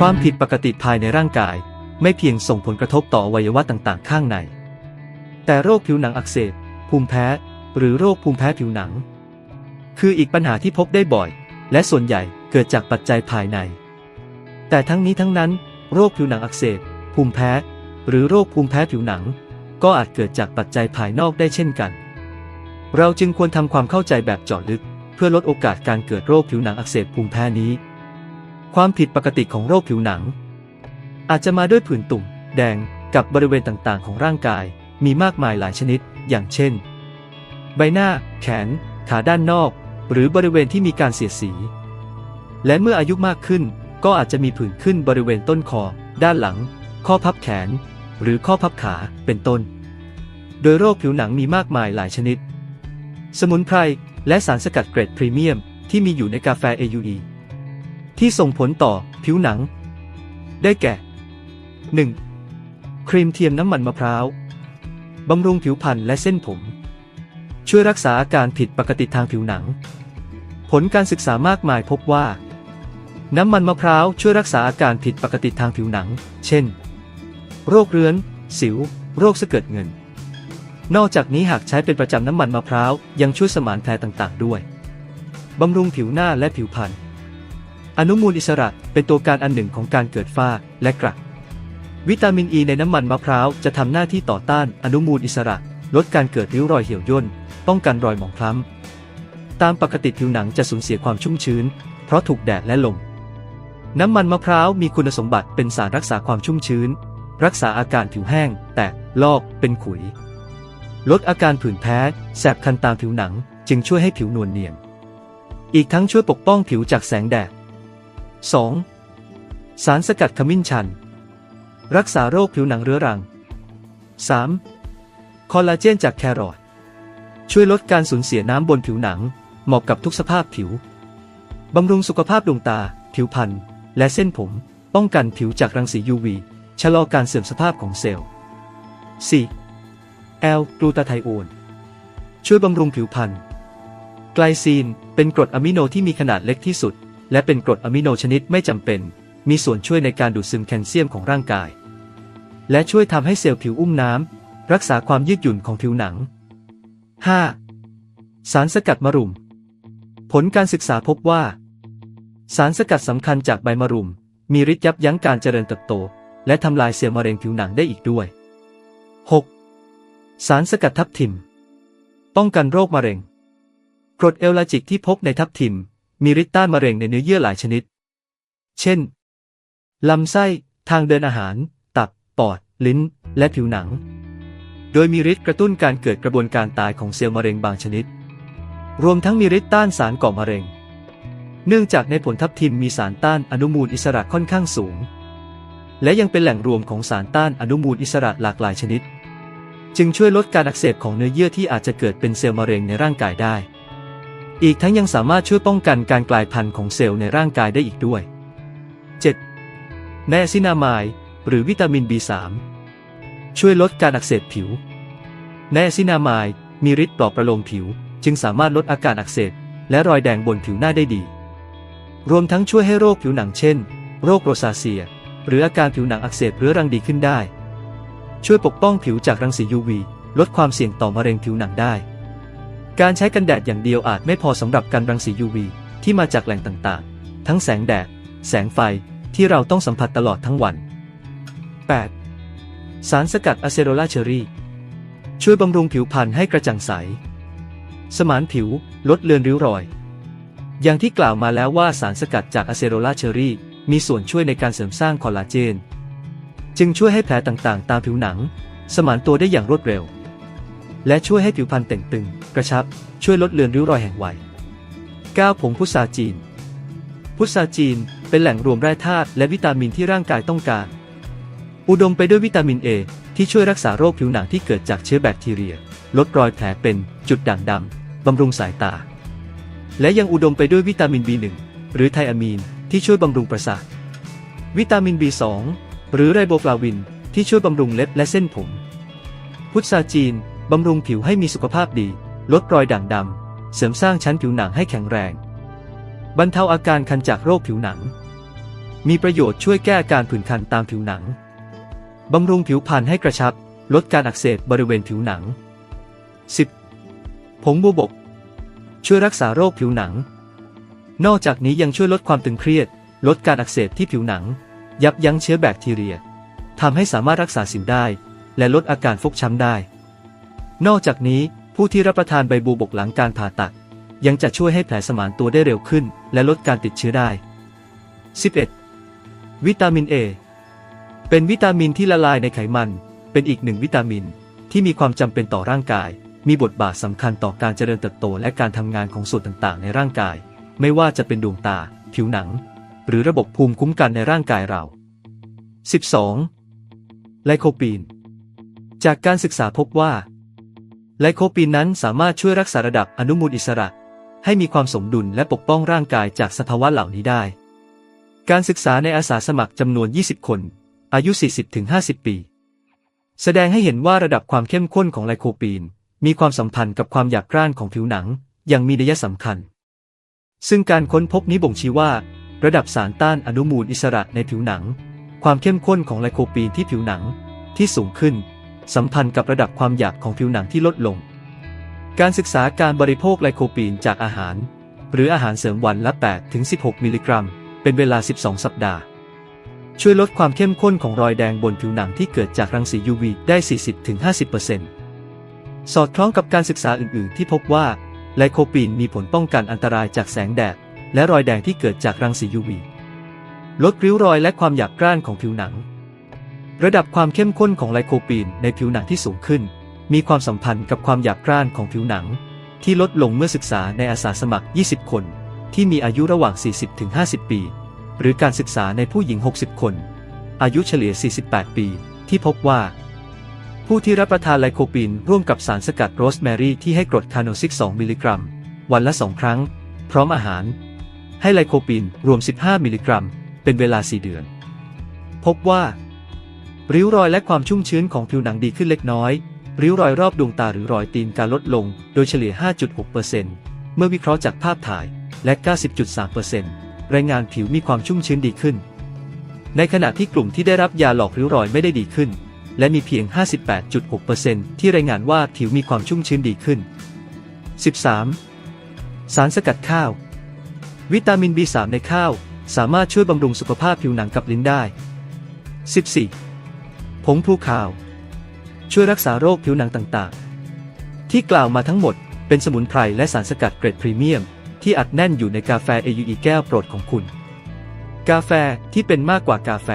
ความผิดปกติภายในร่างกาย ไม่เพียงส่งผลกระทบต่ออวัยวะต่างๆ ข้างใน แต่โรคผิวหนังอักเสบ ภูมิแพ้ หรือโรคภูมิแพ้ผิวหนัง คืออีกปัญหาที่พบได้บ่อย และส่วนใหญ่เกิดจากปัจจัยภายใน แต่ทั้งนี้ทั้งนั้น โรคผิวหนังอักเสบ ภูมิแพ้ หรือโรคภูมิแพ้ผิวหนัง ก็อาจเกิดจากปัจจัยภายนอกได้เช่นกัน เราจึงควรทำความเข้าใจแบบเจาะลึก เพื่อลดโอกาสการเกิดโรคผิวหนังอักเสบภูมิแพ้นี้ ความผิดปกติของโรคผิวหนัง อาจจะมาด้วยผื่นตุ่ม แดงกับบริเวณต่างๆ ของร่างกาย มีมากมายหลายชนิด อย่างเช่น ใบหน้า แขน ขาด้านนอก หรือบริเวณที่มีการเสียดสี และเมื่ออายุมากขึ้น ก็อาจจะมีผื่นขึ้นบริเวณต้นคอ ด้านหลัง ข้อพับแขน หรือข้อพับขา เป็นต้น โดยโรคผิวหนังมีมากมายหลายชนิด สมุนไพรและสารสกัดเกรดพรีเมียมที่มีอยู่ในกาแฟ AUE ที่ส่งผลต่อผิวหนัง ได้แก่ 1. ครีมเทียมน้ำมันมะพร้าวบำรุงผิวพรรณและเส้นผม ช่วยรักษาอาการผิดปกติทางผิวหนัง ผลการศึกษามากมายพบว่า น้ำมันมะพร้าวช่วยรักษาอาการผิดปกติทางผิวหนัง เช่น โรคเรื้อน สิว โรคสะเก็ดเงิน นอกจากนี้หากใช้เป็นประจำน้ำมันมะพร้าวยังช่วยสมานแผลต่างๆ ด้วยบำรุงผิวหน้าและผิวพรรณ อนุมูลอิสระเป็นตัวการอันหนึ่งของการเกิดฝ้าและกระวิตามินอ e ีในน้ำมันมะพร้าวจะทำหน้าที่ต่อต้านอนุมูลอิสระ ลดการเกิดริ้วรอยเหี่ยวย่น ป้องกันรอยหมองคล้ำ ตามปกติผิวหนังจะสูญเสียความชุ่มชื้น เพราะถูกแดดและลม น้ำมันมะพร้าวมีคุณสมบัติเป็นสารรักษาความชุ่มชื้น รักษาอาการผิวแห้ง แตก ลอก เป็นขุย ลดอาการผื่นแพ้ แสบคันตามผิวหนัง จึงช่วยให้ผิวนวลเนียน อีกทั้งช่วยปกป้องผิวจากแสงแดด 2. สารสกัดขมิ้นชัน รักษาโรคผิวหนังเรื้อรัง 3. คอลลาเจนจากแครอทช่วยลดการสูญเสียน้ำบนผิวหนัง เหมาะกับทุกสภาพผิว บำรุงสุขภาพดวงตา ผิวพรรณ และเส้นผม ป้องกันผิวจากรังสี UV ชะลอการเสื่อมสภาพของเซลล์ 4. แอลกลูตาไทโอนช่วยบำรุงผิวพรรณ ไกลซีน เป็นกรดอะมิโนที่มีขนาดเล็กที่สุด และเป็นกรดอะมิโนชนิดไม่จำเป็น มีส่วนช่วยในการดูดซึมแคลเซียมของร่างกาย และช่วยทำให้เซลล์ผิวอุ้มน้ำ รักษาความยืดหยุ่นของผิวหนัง 5. สารสกัดมะรุม ผลการศึกษาพบว่า สารสกัดสำคัญจากใบมะรุม มีฤทธิ์ยับยั้งการเจริญเติบโต และทำลายเซลล์มะเร็งผิวหนังได้อีกด้วย 6. สารสกัดทับทิม ป้องกันโรคมะเร็ง กรดเอลลาจิกที่พบในทับทิม มีฤทธิ์ต้านมะเร็งในเนื้อเยื่อหลายชนิด เช่น ลำไส้ ทางเดินอาหาร ตับ ปอด ลิ้น และผิวหนัง โดยมีฤทธิ์กระตุ้นการเกิดกระบวนการตายของเซลล์มะเร็งบางชนิด รวมทั้งมีฤทธิ์ต้านสารก่อมะเร็ง เนื่องจากในผลทับทิมมีสารต้านอนุมูลอิสระค่อนข้างสูง และยังเป็นแหล่งรวมของสารต้านอนุมูลอิสระหลากหลายชนิด จึงช่วยลดการอักเสบของเนื้อเยื่อที่อาจจะเกิดเป็นเซลล์มะเร็งในร่างกายได้ อีกทั้งยังสามารถช่วยป้องกันการกลายพันธุ์ของเซลล์ในร่างกายได้อีกด้วย 7. ไนอะซินามายหรือวิตามิน B3 ช่วยลดการอักเสบผิวไนอะซินามายมีฤทธิ์ปลอบประโลมผิว จึงสามารถลดอาการอักเสบและรอยแดงบนผิวหน้าได้ดี รวมทั้งช่วยให้โรคผิวหนังเช่น โรคโรซาเซีย หรืออาการผิวหนังอักเสบเรื้อรังดีขึ้นได้ ช่วยปกป้องผิวจากรังสี UV ลดความเสี่ยงต่อมะเร็งผิวหนังได้ การใช้กันแดดอย่างเดียวอาจไม่พอสำหรับการรังสี UV ที่มาจากแหล่งต่างๆ ทั้งแสงแดด แสงไฟที่เราต้องสัมผัสตลอดทั้งวัน 8. สารสกัดอะเซโรลาเชอรี่ ช่วยบำรุงผิวพรรณให้กระจ่างใส สมานผิว ลดเลือนริ้วรอย อย่างที่กล่าวมาแล้วว่าสารสกัดจากอะเซโรลาเชอรี่มีส่วนช่วยในการเสริมสร้างคอลลาเจน จึงช่วยให้แผลต่างๆ ตามผิวหนัง สมานตัวได้อย่างรวดเร็ว และช่วยให้ผิวพรรณเต่งตึง กระชับ ช่วยลดเลือนริ้วรอยแห่งวัย 9. ผงพุทราจีน พุทราจีนเป็นแหล่งรวมแร่ธาตุและวิตามินที่ร่างกายต้องการ อุดมไปด้วยวิตามินเอที่ช่วยรักษาโรคผิวหนังที่เกิดจากเชื้อแบคทีเรีย ลดรอยแผลเป็น จุดด่างดำ บำรุงสายตา และยังอุดมไปด้วยวิตามิน B1 หรือไทอะมีนที่ช่วยบำรุงประสาท วิตามิน B2 หรือไรโบฟลาวิน ที่ช่วยบำรุงเล็บและเส้นผม พุทราจีนบำรุงผิวให้มีสุขภาพดี ลดรอยด่างดำ เสริมสร้างชั้นผิวหนังให้แข็งแรง บรรเทาอาการคันจากโรคผิวหนัง มีประโยชน์ช่วยแก้อาการผื่นคันตามผิวหนัง บำรุงผิวพรรณให้กระชับ ลดการอักเสบบริเวณผิวหนัง 10. ผงบัวบก ช่วยรักษาโรคผิวหนัง นอกจากนี้ยังช่วยลดความตึงเครียด ลดการอักเสบที่ผิวหนัง ยับยั้งเชื้อแบคทีเรียทำให้สามารถรักษาสิวได้ และลดอาการฟกช้ำได้ นอกจากนี้ ผู้ที่รับประทานใบบัวบกหลังการผ่าตัด ยังจะช่วยให้แผลสมานตัวได้เร็วขึ้น และลดการติดเชื้อได้ 11. วิตามิน A เป็นวิตามินที่ละลายในไขมัน เป็นอีกหนึ่งวิตามิน ที่มีความจำเป็นต่อร่างกาย มีบทบาทสำคัญต่อการเจริญเติบโตและการทำงานของส่วนต่างๆ ในร่างกาย ไม่ว่าจะเป็นดวงตา ผิวหนัง หรือระบบภูมิคุ้มกันในร่างกายเรา 12. ไลโคปีน จากการศึกษาพบว่า ไลโคปีนนั้นสามารถช่วยรักษาระดับอนุมูลอิสระ ให้มีความสมดุลและปกป้องร่างกายจากสภาวะเหล่านี้ได้ การศึกษาในอาสาสมัครจำนวน 20 คน อายุ 40-50 ปี แสดงให้เห็นว่าระดับความเข้มข้นของไลโคปีน มีความสัมพันธ์กับความหยาบกร้านของผิวหนังอย่างมีนัยสำคัญ ซึ่งการค้นพบนี้บ่งชี้ว่า ระดับสารต้านอนุมูลอิสระในผิวหนัง ความเข้มข้นของไลโคปีนที่ผิวหนังที่สูงขึ้น สัมพันธ์กับระดับความหยาบของผิวหนังที่ลดลง การศึกษาการบริโภคไลโคปีนจากอาหาร หรืออาหารเสริมวันละ 8-16 มิลลิกรัม เป็นเวลา 12 สัปดาห์ ช่วยลดความเข้มข้นของรอยแดงบนผิวหนังที่เกิดจากรังสี UV ได้ 40-50%สอดคล้องกับการศึกษาอื่น ๆ ที่พบว่าไลโคปีนมีผลป้องกันอันตรายจากแสงแดด และรอยแดงที่เกิดจากรังสี UV ลดริ้วรอยและความหยาบกร้านของผิวหนัง ระดับความเข้มข้นของไลโคปีนในผิวหนังที่สูงขึ้น มีความสัมพันธ์กับความหยาบกร้านของผิวหนัง ที่ลดลงเมื่อศึกษาในอาสาสมัคร 20 คน ที่มีอายุระหว่าง 40-50 ปี หรือการศึกษาในผู้หญิง 60 คน อายุเฉลี่ย 48 ปี ที่พบว่า ผู้ที่รับประทานไลโคปีนร่วมกับสารสกัดโรสแมรี่ที่ให้กรดคาโนซิก 2 มิลลิกรัม วันละ 2 ครั้ง พร้อมอาหาร ให้ไลโคปีนรวม 15 มิลลิกรัม เป็นเวลา 4 เดือน พบว่า ริ้วรอยและความชุ่มชื้นของผิวหนังดีขึ้นเล็กน้อย ริ้วรอยรอบดวงตาหรือรอยตีนการลดลง โดยเฉลี่ย 5.6%เมื่อวิเคราะห์จากภาพถ่ายและ 90.3%รายงานผิวมีความชุ่มชื้นดีขึ้น ในขณะที่กลุ่มที่ได้รับยาหลอกริ้วรอยไม่ได้ดีขึ้น และมีเพียง 58.6%ที่รายงานว่าผิวมีความชุ่มชื้นดีขึ้น 13. สารสกัดข้าว วิตามิน B3 ในข้าว สามารถช่วยบำรุงสุขภาพผิวหนังกับลิ้นได้ 14. ผงพลูขาว ช่วยรักษาโรคผิวหนังต่างๆ ที่กล่าวมาทั้งหมดเป็นสมุนไพรและสารสกัดเกรดพรีเมียม ที่อัดแน่นอยู่ในกาแฟ AUE แก้วโปรดของคุณ กาแฟที่เป็นมากกว่ากาแฟ